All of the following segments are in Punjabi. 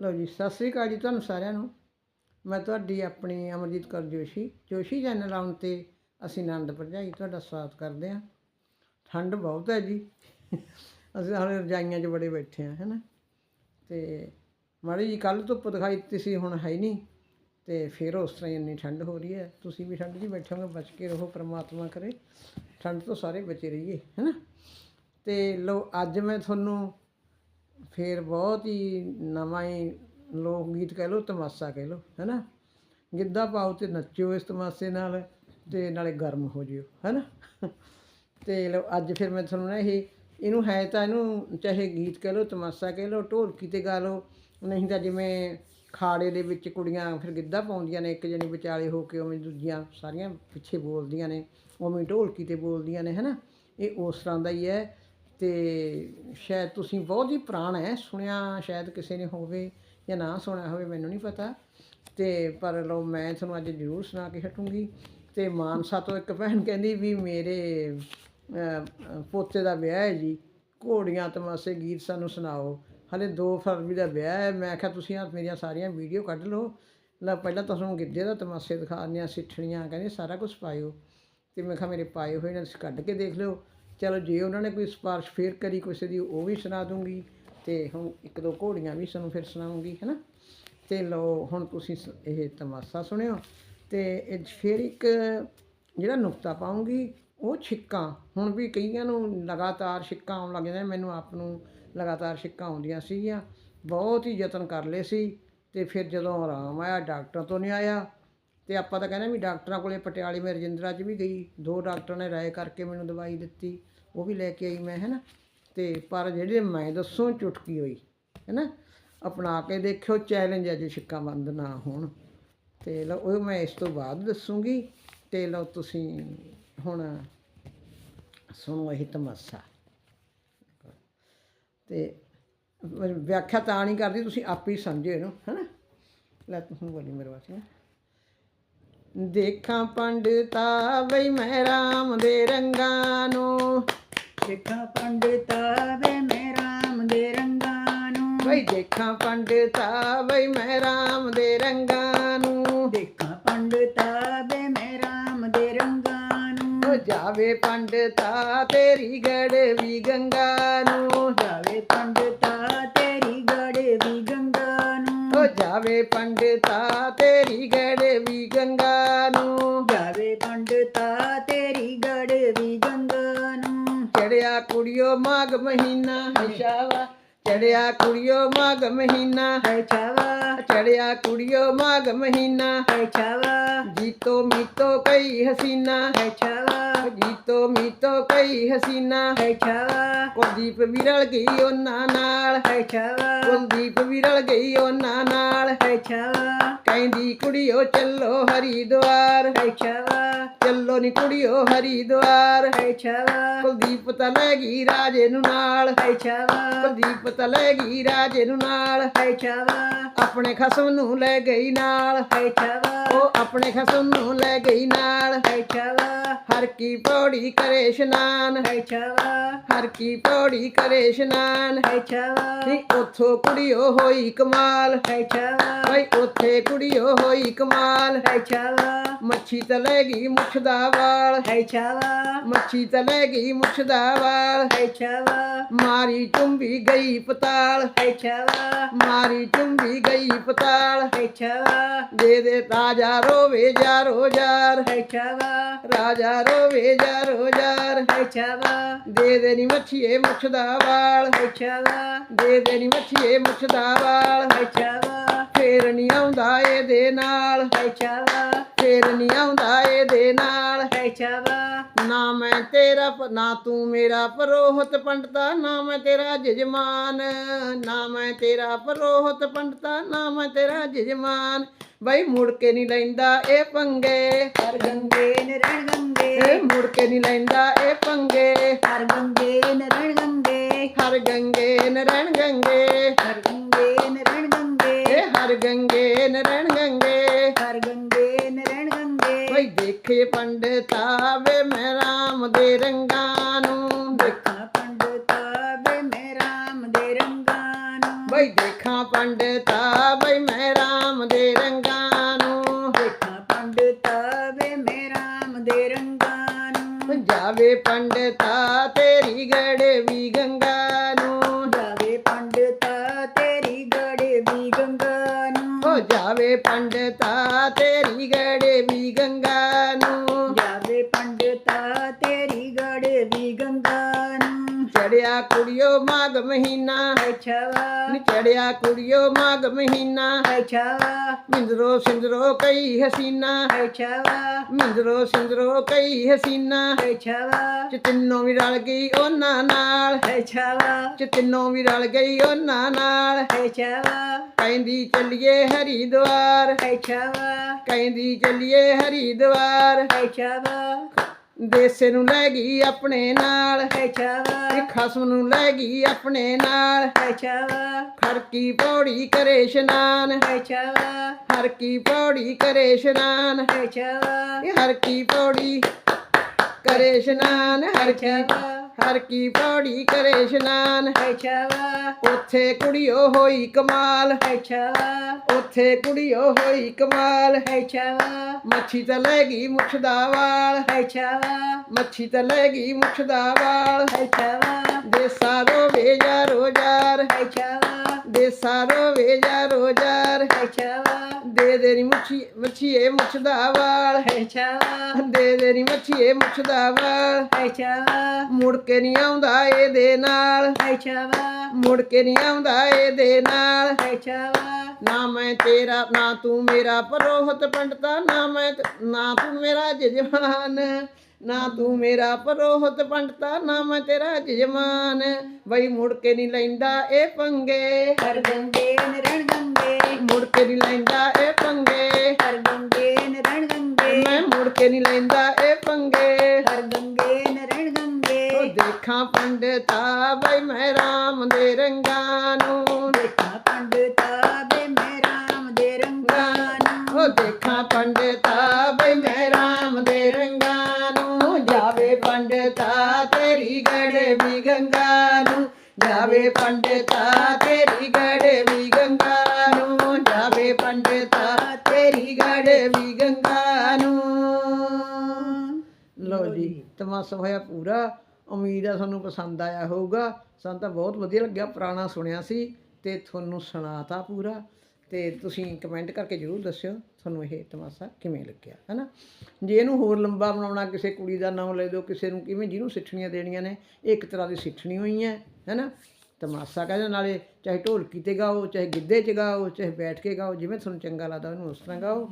ਲਓ ਜੀ, ਸਤਿ ਸ੍ਰੀ ਅਕਾਲ ਜੀ ਤੁਹਾਨੂੰ ਸਾਰਿਆਂ ਨੂੰ। ਮੈਂ ਤੁਹਾਡੀ ਆਪਣੀ ਅਮਰਜੀਤ ਕੌਰ ਜੋਸ਼ੀ ਜੋਸ਼ੀ ਚੈਨਲ ਆਉਣ ਤੇ ਅਸੀਂ ਆਨੰਦ ਭਰਜਾਈ ਤੁਹਾਡਾ ਸਵਾਗਤ ਕਰਦੇ ਹਾਂ। ਠੰਡ ਬਹੁਤ ਹੈ ਜੀ। ਅਸੀਂ ਹਾਲੇ ਰਜਾਈਆਂ 'ਚ ਬੜੇ ਬੈਠੇ ਹਾਂ, ਹੈਨਾ। ਤੇ ਮਾੜੀ ਜੀ ਕੱਲ ਧੁੱਪ ਦਿਖਾਈ ਦਿੱਤੀ ਸੀ, ਹੁਣ ਹੈ ਹੀ ਨਹੀਂ। ਤੇ ਫਿਰ ਉਸ ਤਰ੍ਹਾਂ ਹੀ ਇੰਨੀ ਠੰਡ ਹੋ ਰਹੀ ਹੈ। ਤੁਸੀਂ ਵੀ ਠੰਡ 'ਚ ਬੈਠੇ ਹੋਗੇ ਬਚ ਕੇ ਰਹੋ, ਪ੍ਰਮਾਤਮਾ ਕਰੇ। ਠੰਡ ਤੋਂ ਸਾਰੇ ਬਚੇ ਰਹੀਏ, ਹੈਨਾ। ਤੇ ਲੋ ਅੱਜ ਮੈਂ ਤੁਹਾਨੂੰ ਫਿਰ ਬਹੁਤ ਹੀ ਨਵਾਂ ਹੀ ਲੋਕ ਗੀਤ ਕਹਿ ਲਓ, ਤਮਾਸ਼ਾ ਕਹਿ ਲਓ, ਹੈਨਾ? ਗਿੱਧਾ ਪਾਓ ਤੇ ਨੱਚੋ ਇਸ ਤਮਾਸ਼ੇ ਨਾਲ ਤੇ ਨਾਲੇ ਗਰਮ ਹੋ ਜਿਓ, ਹੈਨਾ? ਤੇ ਲਓ, ਅੱਜ ਫਿਰ ਮੈਂ ਤੁਹਾਨੂੰ ਨਾ ਇਹ, ਇਹਨੂੰ ਹੈ ਤਾਂ ਇਹਨੂੰ ਚਾਹੇ ਗੀਤ ਕਹਿ ਲਓ, ਤਮਾਸ਼ਾ ਕਹਿ ਲਓ, ਢੋਲਕੀ ਤੇ ਗਾ ਲਓ, ਨਹੀਂ ਤਾਂ ਜਿਵੇਂ ਖਾੜੇ ਦੇ ਵਿੱਚ ਕੁੜੀਆਂ ਫਿਰ ਗਿੱਧਾ ਪਾਉਂਦੀਆਂ ਨੇ, ਇੱਕ ਜਣੀ ਵਿਚਾਲੇ ਹੋ ਕੇ ਉਵੇਂ ਦੂਜੀਆਂ ਸਾਰੀਆਂ ਪਿੱਛੇ ਬੋਲਦੀਆਂ ਨੇ, ਉਵੇਂ ਢੋਲਕੀ ਤੇ ਬੋਲਦੀਆਂ ਨੇ, ਹੈਨਾ? ਇਹ ਉਸ ਤਰ੍ਹਾਂ ਦਾ ਹੀ ਹੈ। ਤੇ ਸ਼ਾਇਦ ਤੁਸੀਂ ਬਹੁਤ ਹੀ ਪੁਰਾਣਾ ਹੈ, ਸੁਣਿਆ ਸ਼ਾਇਦ ਕਿਸੇ ਨੇ ਹੋਵੇ ਜਾਂ ਨਾ ਸੁਣਿਆ ਹੋਵੇ, ਮੈਨੂੰ ਨਹੀਂ ਪਤਾ। ਤੇ ਪਰ ਲਓ, ਮੈਂ ਤੁਹਾਨੂੰ ਅੱਜ ਜ਼ਰੂਰ ਸੁਣਾ ਕੇ ਹਟੂੰਗੀ। ਤੇ ਮਾਨਸਾ ਤੋਂ ਇੱਕ ਭੈਣ ਕਹਿੰਦੀ ਵੀ ਮੇਰੇ ਪੋਤੇ ਦਾ ਵਿਆਹ ਹੈ ਜੀ। ਘੋੜੀਆਂ ਤਮਾਸ਼ੇ ਗੀਤ ਸਾਨੂੰ ਸੁਣਾਓ। ਹਲੇ 2 ਫਰਵਰੀ ਦਾ ਵਿਆਹ ਹੈ। ਮੈਂ ਕਿਹਾ, ਤੁਸੀਂ ਆ ਮੇਰੀਆਂ ਸਾਰੀਆਂ ਵੀਡੀਓ ਕੱਢ ਲਓ। ਲੈ, ਪਹਿਲਾਂ ਤੁਹਾਨੂੰ ਗਿੱਧੇ ਦਾ ਤਮਾਸ਼ੇ ਦਿਖਾਉਂਦੇ ਹਾਂ ਸਿੱਠਣੀਆਂ ਕਹਿੰਦੇ ਸਾਰਾ ਕੁਝ ਪਾਇਓ। ਤੇ ਮੈਂ ਕਿਹਾ, ਮੇਰੇ ਪਾਏ ਹੋਏ ਨੇ ਕੱਢ ਕੇ ਦੇਖ ਲਿਓ। ਚਲੋ ਜੇ ਉਹਨਾਂ ਨੇ ਕੋਈ ਸਿਫਾਰਿਸ਼ ਫੇਰ ਕਰੀ ਕਿਸੇ ਦੀ, ਉਹ ਵੀ ਸੁਣਾ ਦੂੰਗੀ ਤੇ ਹੁਣ ਇੱਕ ਦੋ ਘੋੜੀਆਂ ਵੀ ਸਾਨੂੰ ਫਿਰ ਸੁਣਾਉਂਗੀ, ਹੈਨਾ? ਤੇ ਲਓ, ਹੁਣ ਤੁਸੀਂ ਸ- ਇਹ ਤਮਾਸ਼ਾ ਸੁਣਿਓ ਤੇ ਇਹ ਫਿਰ ਇੱਕ ਜਿਹੜਾ ਨੁਕਤਾ ਪਾਉਂਗੀ, ਉਹ ਛਿੱਕਾਂ। ਹੁਣ ਵੀ ਕਈਆਂ ਨੂੰ ਲਗਾਤਾਰ ਛਿੱਕਾਂ ਆਉਣ ਲੱਗ ਜਾਂਦੀਆਂ, ਮੈਨੂੰ ਆਪ ਨੂੰ ਲਗਾਤਾਰ ਛਿੱਕਾਂ ਆਉਂਦੀਆਂ ਸੀਗੀਆਂ। ਬਹੁਤ ਹੀ ਯਤਨ ਕਰ ਲਏ ਸੀ ਤੇ ਫਿਰ ਜਦੋਂ ਆਰਾਮ ਆਇਆ, ਡਾਕਟਰ ਤੋਂ ਨਹੀਂ ਆਇਆ ਤੇ ਆਪਾਂ ਤਾਂ ਕਹਿੰਦੇ ਵੀ ਡਾਕਟਰਾਂ ਕੋਲੇ ਪਟਿਆਲੇ ਮੈਂ ਰਜਿੰਦਰਾ 'ਚ ਵੀ ਗਈ, ਦੋ ਡਾਕਟਰਾਂ ਨੇ ਰਾਏ ਕਰਕੇ ਮੈਨੂੰ ਦਵਾਈ ਦਿੱਤੀ, ਉਹ ਵੀ ਲੈ ਕੇ ਆਈ ਮੈਂ, ਹੈਨਾ? ਤੇ ਪਰ ਜਿਹੜੇ ਮੈਂ ਦੱਸੋ ਚੁਟਕੀ ਹੋਈ, ਹੈਨਾ? ਅਪਣਾ ਕੇ ਦੇਖਿਓ ਚੈਲੰਜ ਹੈ ਜੇ ਛਿੱਕਾਂ ਬੰਦ ਨਾ ਹੋਣ। ਤੇ ਲਓ, ਉਹ ਮੈਂ ਇਸ ਤੋਂ ਬਾਅਦ ਦੱਸੂਗੀ, ਤੇ ਲਓ ਤੁਸੀਂ ਹੁਣ ਸੁਣੋ ਇਹ ਤਮਾਸ਼ਾ। ਤੇ ਵਿਆਖਿਆ ਤਾਂ ਨਹੀਂ ਕਰਦੀ, ਤੁਸੀਂ ਆਪੇ ਹੀ ਸਮਝੋ ਇਹਨੂੰ, ਹੈਨਾ? ਲੈ ਤੂੰ ਹੁਣ ਬੋਲੀ ਮੇਰੇ ਵਾਸਤੇ। ਦੇਖਾਂ ਪੰਡਤਾ ਬਈ ਮੈਂ ਰਾਮ ਦੇ ਰੰਗਾਂ ਨੂੰ। ਦੇਖਾ ਪੰਡਤਾ ਵੇ ਮੈਂ ਰਾਮ ਦੇ ਰੰਗਾਂ ਨੂੰ। ਬਈ ਦੇਖਾਂ ਪੰਡਤਾ ਬਈ ਮੈਂ ਰਾਮ ਦੇ ਰੰਗਾਂ ਨੂੰ। ਦੇਖਾ ਪੰਡਤਾ ਵੇ ਮੈਂ ਰਾਮ ਦੇ ਰੰਗਾਂ ਨੂੰ। ਜਾਵੇ ਪੰਡਤਾ ਤੇਰੀ ਗੜਵੀ ਗੰਗਾ ਨੂੰ। ਜਾਵੇ ਪੰਡਤਾ ਤੇਰੀ ਗੜੇ ਵੀ ਗੰਗਾ ਨੂੰ ਹੋ ਜਾਵੇ ਪੰਡਤਾ ਤੇਰੀ ਗੜਵੀ ਗੰਗਾ ਨੂੰ ਜਾਵੇ ਪੰਡਤਾ ਤੇਰੀ ਗੜੇ ਵੀ ਗੰਗਾ ਨੂੰ ਚੜਿਆ ਕੁੜਿਓ ਮਾਘ ਮਹੀਨਾ ਹਸ਼ਾਵਾ ਚੜਿਆ ਕੁੜਿਓ ਮਾਘ ਮਹੀਨਾ। ਹੈ ਛਾਵਾ। ਚੜਿਆ ਕੁੜਿਓ ਮਾਘ ਮਹੀਨਾ। ਹੈ ਛਾਵਾ। ਜੀਤੋ ਮੀਤੋ ਕਈ ਹਸੀਨਾ। ਹੈ ਛਾਵਾ। ਜੀਤੋ ਮੀਤੋ ਕਈ ਹਸੀਨਾ। ਹੈ ਛਾਵਾ। ਕੁਲਦੀਪ ਵੀ ਰਲ ਗਈ ਉਹਨਾਂ ਨਾਲ। ਹੈ ਛਾਵਾ। ਕੁਲਦੀਪ ਵੀ ਰਲ ਗਈ ਉਹਨਾਂ ਨਾਲ। ਹੈ ਛਾਵਾ। ਕਹਿੰਦੀ ਕੁੜੀਓ ਚੱਲੋ ਹਰੀਦੁਆਰ। ਹੈ ਛਾਵਾ। ਚੱਲੋ ਨੀ ਕੁੜੀਓ ਹਰੀਦੁਆਰ। ਹੈ ਛਾਵਾ। ਕੁਲਦੀਪ ਤਾਂ ਲੈ ਗਈ ਰਾਜੇ ਨੂੰ ਨਾਲ। ਹੈ ਛਾਵਾ। ਕੁਲਦੀਪ ਤਾਂ ਲੈ ਗਈ ਰਾਜੇ ਨੂੰ ਨਾਲ। ਹੈ ਛਾਵਾ। ਆਪਣੇ ਖਸਮ ਨੂੰ ਲੈ ਗਈ ਨਾਲ। ਛਾਵਾ ਉਹ ਆਪਣੇ ਖਸਮ ਨੂੰ ਲੈ ਗਈ ਨਾਲ। ਛਾਵਾ ਹਰ ਕੀ ਪੌੜੀ ਕਰੇ ਇਸ਼ਨਾਨ। ਛਾਵਾ ਹਰ ਕੀ ਪੌੜੀ ਕਰੇ ਇਸ਼ਨਾਨ। ਛਾਵਾ ਨੀ ਉਥੋਂ ਕੁੜੀਓ ਹੋਈ ਕਮਾਲ। ਹੈ ਛਾਵਾ ਬਈ ਉੱਥੇ ਕੁੜੀਓ ਹੋਈ ਕਮਾਲ। ਛਾਵਾ ਮੱਛੀ ਤਾਂ ਲੈ ਗਈ ਮੁੱਛ ਦਾ ਵਾਲ। ਛਾਵਾ ਮੱਛੀ ਤਾਂ ਲੈ ਗਈ ਮੁੱਛ ਦਾ ਵਾਲ। ਛਾਵਾ ਮਾਰੀ ਚੁੰਬੀ ਗਈ ਪਤਾਲ। ਛਾਵਾ ਮਾਰੀ ਚੁੰਬੀ ਗਈ ਪਤਾਲ ਹੈ ਛਾਵਾ ਦੇ ਦੇ ਰਾਜਾ ਰੋਵੇ ਜਾਰੋ ਜਾਰ ਹੈ ਛਾਵਾ ਰਾਜਾ ਰੋਵੇ ਜਾਰੋ ਜਾਰ ਹੈ ਛਾਵਾ ਦੇ ਦੇ ਨੀ ਮੱਛੀਏ ਮੁੱਛ ਦਾ ਵਾਲ। ਹੈ ਛਾਵਾ ਦੇ ਦੇ ਨੀ ਮੱਛੀਏ ਮੁੱਛ ਦਾ ਵਾਲ। ਹੈ ਛਾਵਾ ਫੇਰ ਨਹੀਂ ਆਉਂਦਾ ਇਹਦੇ ਨਾਲ। ਹੈ ਛਾਵਾ ਫੇਰ ਨਹੀਂ ਆਉਂਦਾ ਇਹਦੇ ਨਾਲ। ਹੈ ਛਾਵਾ ਨਾ ਮੈਂ ਤੇਰਾ ਨਾ ਤੂੰ ਮੇਰਾ ਪਰੋਹਤ ਪੰਡਤਾ ਨਾ ਮੈਂ ਤੇਰਾ ਜਜਮਾਨ। ਨਾ ਮੈਂ ਤੇਰਾ ਪਰੋਹਤ ਪੰਡਤਾ ਨਾ ਮੈਂ ਤੇਰਾ ਜਜਮਾਨ। ਬਈ ਮੁੜ ਕੇ ਨਹੀਂ ਲੈਂਦਾ ਇਹ ਪੰਗੇ। ਹਰ ਗੰਗੇ ਨਰਣ ਗੰਗੇ। ਇਹ ਮੁੜ ਕੇ ਨਹੀਂ ਲੈਂਦਾ ਇਹ ਪੰਗੇ। ਹਰ ਗੰਗੇ ਨਰਣ ਗੰਗੇ। ਹਰ ਗੰਗੇ ਨਰਣ ਗੰਗੇ। ਹਰ ਗੰਗੇ ਨਰਣ ਗੰਗੇ ਇਹ ਹਰ ਗੰਗੇ ਨਰਣ ਗੰਗੇ ਹਰ ਗੰਗੇ ਨਰਣ ਗੰਗੇ ਬਈ ਦੇਖੇ ਪੰਡਤਾ ਵੇ ਮੈਂ ਰਾਮ ਦੇ ਰੰਗਾਂ ਨੂੰ ਦੇਖਾਂ ਪੰਡਤਾ ਵੇ ਮੈਂ ਰਾਮ ਦੇ ਰੰਗਾਂ ਨੂੰ ਬਈ ਦੇਖਾਂ ਪੰਡ ਪੰਡਤਾ ਬਈ ਮੈਂ ਰਾਮ ਦੇ ਰੰਗਾਂ ਨੂੰ ਦੇਖਾਂ ਪੰਡਤਾ ਵੇ ਮੈਂ ਰਾਮ ਦੇ ਰੰਗਾਂ ਨੂੰ। ਜਾਵੇ ਪੰਡਤਾ ਤੇਰੀ ਗੜਵੀ ਗੰਗਾ ਨੂੰ। ਜਾਵੇ ਪੰਡਤਾ ਤੇਰੀ ਗੜੇ ਵੀ ਗੰਗਾ ਨੂੰ। ਹੋ ਜਾਵੇ ਪੰਡਤਾ ਤੇਰੀ ਗੜਵੀ ਗੰਗਾ ਨੂੰ। ਜਾਵੇ ਪੰਡਤਾ ਤੇਰੀ ਗੜੇ ਵੀ ਗੰਗਾ ਚੜਿਆ ਕੁੜਿਓ ਮਾਘ ਮਹੀਨਾ। ਅੱਛਾ। ਵਾ ਨੀ ਚੜਿਆ ਕੁੜਿਓ ਮਾਘ ਮਹੀਨਾ। ਅੱਛਾ। ਵਾ ਮਿੰਦਰੋ ਸਿੰਦਰੋ ਕਈ ਹਸੀਨਾ। ਅੱਛਾ। ਵਾ ਮਿੰਦਰੋ ਸਿੰਦਰੋ ਕਈ ਹਸੀਨਾ। ਅੱਛਾ। ਵਾ ਚ ਤਿੰਨੋਂ ਵੀ ਰਲ ਗਈ ਉਹਨਾਂ ਨਾਲ। ਅੱਛਾ। ਵਾ ਚ ਤਿੰਨੋਂ ਵੀ ਰਲ ਗਈ ਉਹਨਾਂ ਨਾਲ। ਅੱਛਾ। ਵਾ ਕਹਿੰਦੀ ਚੱਲੀਏ ਹਰੀਦੁਆਰ ਅੱਛਾ। ਵਾ ਕਹਿੰਦੀ ਚੱਲੀਏ ਹਰੀਦੁਆਰ ਅੱਛਾ। ਵਾ ਦੇਸੇ ਨੂੰ ਲੈ ਗਈ ਆਪਣੇ ਨਾਲ। ਅੱਛਾ ਖਸਮ ਨੂੰ ਲੈ ਗਈ ਆਪਣੇ ਨਾਲ। ਅੱਛਾ ਵਾ ਖੜਕੀ ਪੌੜੀ ਕਰੇ ਇਸ਼ਨਾਨ। ਅੱਛਾ ਹਰ ਕੀ ਪੌੜੀ ਕਰੇ ਇਸ਼ਨਾਨ। ਅੱਛਾ ਇਹ ਹਰ ਕੀ ਪੌੜੀ ਕਰੇ ਇਸ਼ਨਾਨ। ਹਰ ਕੀ ਹਰ ਕੀ ਪੌੜੀ ਕਰੇ ਇਸ਼ਨਾਨ। ਅੱਛਾ ਵਾ। ਉੱਥੇ ਕੁੜੀਓ ਹੋਈ ਕਮਾਲ। ਅੱਛਾ ਵਾ। ਉੱਥੇ ਕੁੜੀਓ ਹੋਈ ਕਮਾਲ। ਅੱਛਾ ਵਾ। ਮੱਛੀ ਤਾਂ ਲੈ ਗਈ ਮੁੱਛ ਦਾ ਵਾਲ। ਅੱਛਾ ਵਾ। ਮੱਛੀ ਤਾਂ ਲੈ ਗਈ ਮੁੱਛ ਦਾ ਵਾਲ। ਅੱਛਾ ਵਾ ਦੇਸਾ ਰੋਵੇ ਯਾਰੋ ਯਾਰ ਅੱਛਾ ਵਾ ਦੇਸਾ ਰੋਵੇ ਯਾਰੋ ਯਾਰ ਅੱਛਾ ਵਾ ਦੇ ਦੇ ਨੀ ਮੁੱਛੀ ਮੱਛੀਏ ਮੁੱਛ ਦਾ ਵਾਲ ਅੱਛਾ ਦੇ ਦੇ ਨੀ ਮੱਛੀਏ ਮੁੱਛ ਦਾ ਵਾਲ ਅੱਛਾ ਮੁੜ ਕੇ ਨਹੀਂ ਆਉਂਦਾ ਇਹਦੇ ਨਾਲ। ਅੱਛਾ ਮੁੜ ਕੇ ਨਹੀਂ ਆਉਂਦਾ ਇਹਦੇ ਨਾਲ। ਅੱਛਾ ਨਾ ਮੈਂ ਤੇਰਾ ਨਾ ਤੂੰ ਮੇਰਾ ਪਰੋਹਤ ਪੰਡਤਾ ਨਾ ਮੈਂ ਤ- ਨਾ ਤੂੰ ਮੇਰਾ ਜਜਮਾਨ। ਨਾ ਤੂੰ ਮੇਰਾ ਪਰੋਹਤ ਪੰਡਤਾ ਨਾ ਮੈਂ ਤੇਰਾ ਜਜਮਾਨ। ਬਈ ਮੁੜ ਕੇ ਨਹੀਂ ਲੈਂਦਾ ਇਹ ਪੰਗੇ। ਹਰ ਗੰਗੇ ਨਰਣ ਗੰਗੇ। ਮੁੜ ਕੇ ਨਹੀਂ ਲੈਂਦਾ ਇਹ ਪੰਗੇ। ਹਰ ਗੰਗੇ ਨਰਣ ਗੰਗੇ। ਮੈਂ ਮੁੜ ਕੇ ਨਹੀਂ ਲੈਂਦਾ ਇਹ ਪੰਗੇ। ਹਰ ਗੰਗੇ ਨਰਣ ਉਹ ਗੰਗੇ। ਦੇਖਾਂ ਪੰਡਤਾ ਬਈ ਮੈਂ ਰਾਮ ਦੇ ਰੰਗਾਂ ਨੂੰ। ਦੇਖਾਂ ਪੰਡਤਾ ਵੇ ਮੈਂ ਰਾਮ ਦੇ ਰੰਗਾਂ ਨੂੰ ਉਹ ਦੇਖਾਂ ਪੰਡਤਾ ਬਈ ਮੈਂ ਰਾਮ ਦੇ ਰੰਗਾਂ ਨੂੰ ਜਾਵੇ ਪੰਡਤਾ ਤੇਰੀ ਗੜੇ ਵੀ ਗੰਗਾ ਨੂੰ ਜਾਵੇ ਪੰਡਤਾ ਤੇਰੀ ਗੜੇ ਗੰਗਾ ਨੂੰ, ਜਾਵੇ ਪੰਡਤਾ ਤੇਰੀ ਗੜੇ ਗੰਗਾ ਨੂੰ। ਲੋ ਜੀ, ਤਮਾਸ਼ਾ ਹੋਇਆ ਪੂਰਾ। ਉਮੀਦ ਆ ਤੁਹਾਨੂੰ ਪਸੰਦ ਆਇਆ ਹੋਊਗਾ। ਸਾਨੂੰ ਤਾਂ ਬਹੁਤ ਵਧੀਆ ਲੱਗਿਆ, ਪੁਰਾਣਾ ਸੁਣਿਆ ਸੀ ਤੇ ਤੁਹਾਨੂੰ ਸੁਣਾਤਾ ਪੂਰਾ। ਤੇ ਤੁਸੀਂ ਕਮੈਂਟ ਕਰਕੇ ਜਰੂਰ ਦੱਸਿਓ ਤੁਹਾਨੂੰ ਇਹ ਤਮਾਸ਼ਾ ਕਿਵੇਂ ਲੱਗਿਆ, ਹੈਨਾ? ਜੇ ਇਹਨੂੰ ਹੋਰ ਲੰਬਾ ਬਣਾਉਣਾ, ਕਿਸੇ ਕੁੜੀ ਦਾ ਨਾਮ ਲੈ ਦਿਓ, ਕਿਸੇ ਨੂੰ ਕਿਵੇਂ ਜਿਹਨੂੰ ਸਿੱਠਣੀਆਂ ਦੇਣੀਆਂ ਨੇ, ਇਹ ਇੱਕ ਤਰ੍ਹਾਂ ਦੀ ਸਿੱਠਣੀ ਹੋਈ ਹੈ, ਹੈਨਾ? ਤਮਾਸ਼ਾ ਕਹਿੰਦੇ ਨਾਲੇ ਚਾਹੇ ਢੋਲਕੀ ਤੇ ਗਾਓ, ਚਾਹੇ ਗਿੱਧੇ 'ਚ ਗਾਓ, ਚਾਹੇ ਬੈਠ ਕੇ ਗਾਓ, ਜਿਵੇਂ ਤੁਹਾਨੂੰ ਚੰਗਾ ਲੱਗਦਾ ਉਹਨੂੰ ਉਸ ਤਰ੍ਹਾਂ ਗਾਓ।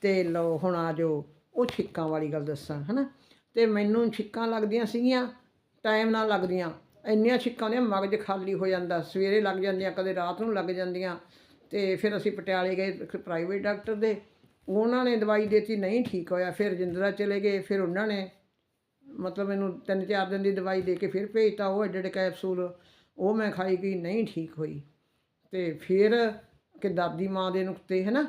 ਤੇ ਲਓ ਹੁਣ ਆ ਜੋ ਉਹ ਛਿੱਕਾਂ ਵਾਲੀ ਗੱਲ ਦੱਸਾਂ, ਹਨਾ? ਤੇ ਮੈਨੂੰ ਛਿੱਕਾਂ ਲੱਗਦੀਆਂ ਸੀਗੀਆਂ ਟਾਈਮ ਨਾਲ ਲੱਗਦੀਆਂ। ਇੰਨੀਆਂ ਛਿੱਕਾਂ ਨੇ ਮਗਜ ਖਾਲੀ ਹੋ ਜਾਂਦਾ, ਸਵੇਰੇ ਲੱਗ ਜਾਂਦੀਆਂ, ਕਦੇ ਰਾਤ ਨੂੰ ਲੱਗ ਜਾਂਦੀਆਂ। ਤੇ ਫਿਰ ਅਸੀਂ ਪਟਿਆਲੇ ਗਏ ਪ੍ਰਾਈਵੇਟ ਡਾਕਟਰ ਦੇ। ਉਹਨਾਂ ਨੇ ਦਵਾਈ ਦਿੱਤੀ, ਨਹੀਂ ਠੀਕ ਹੋਇਆ। ਫਿਰ ਜਿੰਦਰਾ ਚਲੇ ਗਏ, ਫਿਰ ਉਹਨਾਂ ਨੇ ਮਤਲਬ ਮੈਨੂੰ ਤਿੰਨ ਚਾਰ ਦਿਨ ਦੀ ਦਵਾਈ ਦੇ ਕੇ ਫਿਰ ਭੇਜਤਾ, ਉਹ ਐਡੇ ਐਡੇ ਕੈਪਸੂਲ। ਉਹ ਮੈਂ ਖਾਈ ਗਈ, ਨਹੀਂ ਠੀਕ ਹੋਈ। ਤੇ ਫਿਰ ਕਿ ਦਾਦੀ ਮਾਂ ਦੇ ਨੁਕਤੇ ਹੈ ਨਾ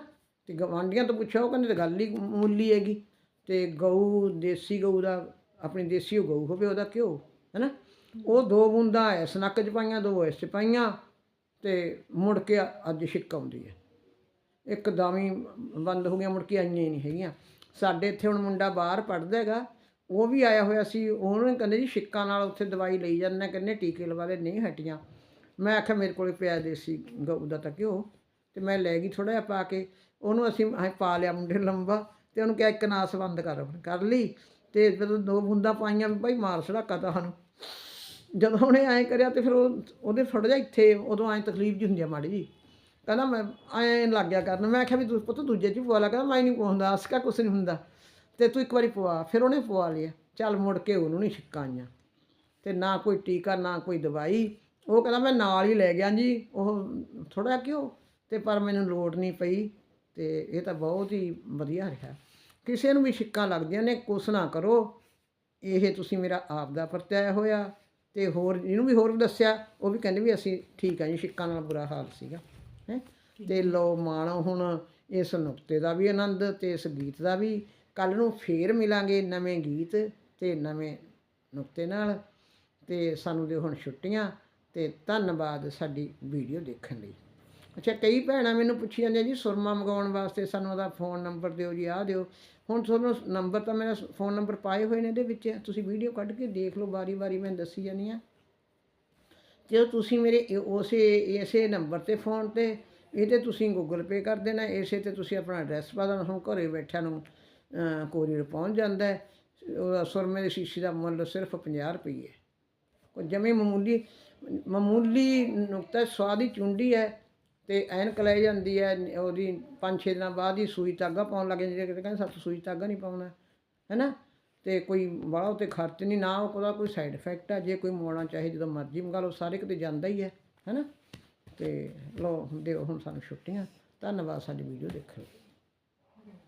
ਤੇ ਗਵਾਂਢੀਆਂ ਤੋਂ ਪੁੱਛਿਆ, ਉਹ ਕਹਿੰਦੇ ਤਾਂ ਗੱਲ ਹੀ ਮੁੱਲੀ ਹੈਗੀ। ਤੇ ਗਊ, ਦੇਸੀ ਗਊ ਦਾ, ਆਪਣੀ ਦੇਸੀ ਓ ਗਊ ਹੋਵੇ, ਉਹਦਾ ਘਿਓ ਹੈ ਨਾ ਉਹ ਦੋ ਬੂੰਦਾਂ ਇਸ ਨੱਕ 'ਚ ਪਾਈਆਂ, ਦੋ ਐਸ 'ਚ ਪਾਈਆਂ। ਤੇ ਮੁੜ ਕੇ ਅੱਜ ਛਿੱਕ ਆਉਂਦੀ ਹੈ। ਇੱਕਦਮ ਹੀ ਬੰਦ ਹੋ ਗਿਆ ਮੁੜ ਕੇ ਆਈਆਂ ਹੀ ਨਹੀਂ ਹੈਗੀਆਂ। ਸਾਡੇ ਇੱਥੇ ਹੁਣ ਮੁੰਡਾ ਬਾਹਰ ਪੜਦਾ ਹੈਗਾ, ਉਹ ਵੀ ਆਇਆ ਹੋਇਆ ਸੀ, ਉਹਨੂੰ ਕਹਿੰਦੇ ਜੀ ਛਿੱਕਾਂ ਨਾਲ ਉੱਥੇ ਦਵਾਈ ਲਈ ਜਾਂਦੇ ਕਹਿੰਦੇ ਟੀਕੇ ਲਵਾ ਦੇ, ਨਹੀਂ ਹਟੀਆਂ। ਮੈਂ ਆਖਿਆ, ਮੇਰੇ ਕੋਲੇ ਪਿਆ ਦੇਸੀ ਗਊ ਦਾ ਤਾਂ ਘਿਓ, ਤੇ ਮੈਂ ਲੈ ਗਈ ਥੋੜਾ ਜਿਹਾ ਪਾ ਕੇ। ਉਹਨੂੰ ਅਸੀਂ ਅਸੀਂ ਪਾ ਲਿਆ ਮੁੰਡੇ ਲੰਬਾ, ਤੇ ਉਹਨੂੰ ਕਿਹਾ ਇੱਕ ਨਾਸ ਬੰਦ ਕਰ ਕਰ ਲਈ। ਤੇ ਜਦੋਂ ਦੋ ਬੂੰਦਾਂ ਪਾਈਆਂ ਵੀ ਭਾਈ ਮਾਰ ਸੜਾਕਾ ਤਾਂ ਸਾਨੂੰ। ਜਦੋਂ ਉਹਨੇ ਐਂ ਕਰਿਆ ਤੇ ਫਿਰ ਉਹ, ਉਹਦੇ ਥੋੜਾ ਜਿਹਾ ਇੱਥੇ ਉਦੋਂ ਐਂ ਤਕਲੀਫ ਜੀ ਹੁੰਦੀ ਆ ਮਾੜੀ ਜੀ ਕਹਿੰਦਾ ਮੈਂ, ਐਂ ਲੱਗ ਗਿਆ ਕਰਨ। ਮੈਂ ਆਖਿਆ ਵੀ ਤੂੰ ਪੁੱਤ ਦੂਜੇ ਚ ਵੀ ਪਵਾ ਲਾ। ਕਹਿੰਦਾ ਮੈਂ ਨਹੀਂ ਪਵਾਉਂਦਾ ਅਸਕਾ ਕੁਛ ਨਹੀਂ ਹੁੰਦਾ। ਤੇ ਤੂੰ ਇੱਕ ਵਾਰੀ ਪਵਾ। ਫਿਰ ਉਹਨੇ ਪਵਾ ਲਿਆ। ਚੱਲ ਮੁੜ ਕੇ ਉਹਨੂੰ ਨਹੀਂ ਛਿੱਕਾਂ ਆਈਆਂ ਤੇ ਨਾ ਕੋਈ ਟੀਕਾ, ਨਾ ਕੋਈ ਦਵਾਈ। ਉਹ ਕਹਿੰਦਾ ਮੈਂ ਨਾਲ ਹੀ ਲੈ ਗਿਆ ਜੀ। ਉਹ ਥੋੜਾ ਕਿਉਂ? ਤੇ ਪਰ ਮੈਨੂੰ ਲੋੜ ਨਹੀਂ ਪਈ। ਤੇ ਇਹ ਤਾਂ ਬਹੁਤ ਹੀ ਵਧੀਆ ਰਿਹਾ। ਕਿਸੇ ਨੂੰ ਵੀ ਛਿੱਕਾਂ ਲੱਗਦੀਆਂ ਨੇ, ਕੁਛ ਨਾ ਕਰੋ। ਇਹ ਤੁਸੀਂ ਮੇਰਾ ਆਪ ਦਾ ਪਰਤਿਆ ਹੋਇਆ। ਤੇ ਹੋਰ ਇਹਨੂੰ ਵੀ ਹੋਰ ਦੱਸਿਆ ਉਹ ਵੀ ਕਹਿੰਦੇ ਵੀ ਅਸੀਂ ਠੀਕ ਆ ਜੀ ਛਿੱਕਾਂ ਨਾਲ ਬੁਰਾ ਹਾਲ ਸੀਗਾ ਹੈ। ਤੇ ਲੋ ਮਾਣੋ ਹੁਣ ਇਸ ਨੁਕਤੇ ਦਾ ਵੀ ਆਨੰਦ ਤੇ ਇਸ ਗੀਤ ਦਾ ਵੀ। ਕੱਲ ਨੂੰ ਫੇਰ ਮਿਲਾਂਗੇ ਨਵੇਂ ਗੀਤ ਤੇ ਨਵੇਂ ਨੁਕਤੇ ਨਾਲ। ਤੇ ਸਾਨੂੰ ਦਿਓ ਹੁਣ ਛੁੱਟੀਆਂ ਤੇ ਧੰਨਵਾਦ ਸਾਡੀ ਵੀਡੀਓ ਦੇਖਣ ਲਈ। ਅੱਛਾ ਕਈ ਭੈਣਾਂ ਮੈਨੂੰ ਪੁੱਛੀ ਜਾਂਦੀਆਂ ਜੀ ਸੁਰਮਾ ਮੰਗਾਉਣ ਵਾਸਤੇ ਸਾਨੂੰ ਉਹਦਾ ਫੋਨ ਨੰਬਰ ਦਿਓ ਜੀ ਆਹ ਦਿਓ। ਹੁਣ ਤੁਹਾਨੂੰ ਨੰਬਰ ਤਾਂ ਮੇਰਾ ਫੋਨ ਨੰਬਰ ਪਾਏ ਹੋਏ ਨੇ ਇਹਦੇ ਵਿੱਚ, ਤੁਸੀਂ ਵੀਡੀਓ ਕੱਢ ਕੇ ਦੇਖ ਲਓ ਵਾਰੀ-ਵਾਰੀ ਮੈਂ ਦੱਸੀ ਜਾਂਦੀ ਆ ਤੇ ਤੁਸੀਂ ਮੇਰੇ ਉਸੇ, ਇਸੇ ਨੰਬਰ ਤੇ ਫੋਨ ਤੇ ਇਹ ਤੇ ਤੁਸੀਂ ਗੂਗਲ ਪੇ ਕਰ ਦੇਣਾ, ਇਸੇ ਤੇ ਤੁਸੀਂ ਆਪਣਾ ਐਡਰੈਸ ਪਾ ਦੇਣਾ ਤੁਹਾਨੂੰ ਘਰੇ ਬੈਠਿਆਂ ਨੂੰ ਕੋਰੀਅਰ ਪਹੁੰਚ ਜਾਂਦਾ ਹੈ। ਸੁਰਮੇ ਦੀ ਸ਼ੀਸ਼ੀ ਦਾ ਮੁੱਲ ਸਿਰਫ 50 ਰੁਪਏ ਕੋਈ ਜਮੇ ਮਾਮੂਲੀ ਮਾਮੂਲੀ ਨੁਕਤਾ, ਸਵਾਦ ਹੀ ਚੁੰਡੀ ਹੈ। ਤੇ ਐਨਕ ਲੈ ਜਾਂਦੀ ਹੈ ਉਹਦੀ 5-6 ਦਿਨਾਂ ਬਾਅਦ ਹੀ ਸੂਈ ਧਾਗਾ ਪਾਉਣ ਲੱਗ ਜਾਂਦੀ ਹੈ ਕਿਤੇ ਕਹਿੰਦੇ ਸੱਤ ਸੂਈ ਧਾਗਾ ਨਹੀਂ ਪਾਉਣਾ, ਹੈਨਾ? ਤੇ ਕੋਈ ਬਾਹਲਾ ਉਤੇ ਖਰਚ ਨਹੀਂ, ਨਾ ਉਹਦਾ ਕੋਈ ਸਾਈਡ ਇਫੈਕਟ ਹੈ ਜੇ ਕੋਈ ਮੋੜਨਾ ਚਾਹੇ ਜਦੋਂ ਮਰਜ਼ੀ ਮੰਗਾ ਲਓ, ਸਾਰੇ ਕਿਤੇ ਜਾਂਦਾ ਹੀ ਹੈ ਹੈਨਾ? ਤੇ ਲੋ ਦਿਓ, ਹੁਣ ਸਾਨੂੰ ਛੁੱਟੀਆਂ, ਧੰਨਵਾਦ, ਸਾਡੀ ਵੀਡੀਓ ਦੇਖਣ ਲਈ।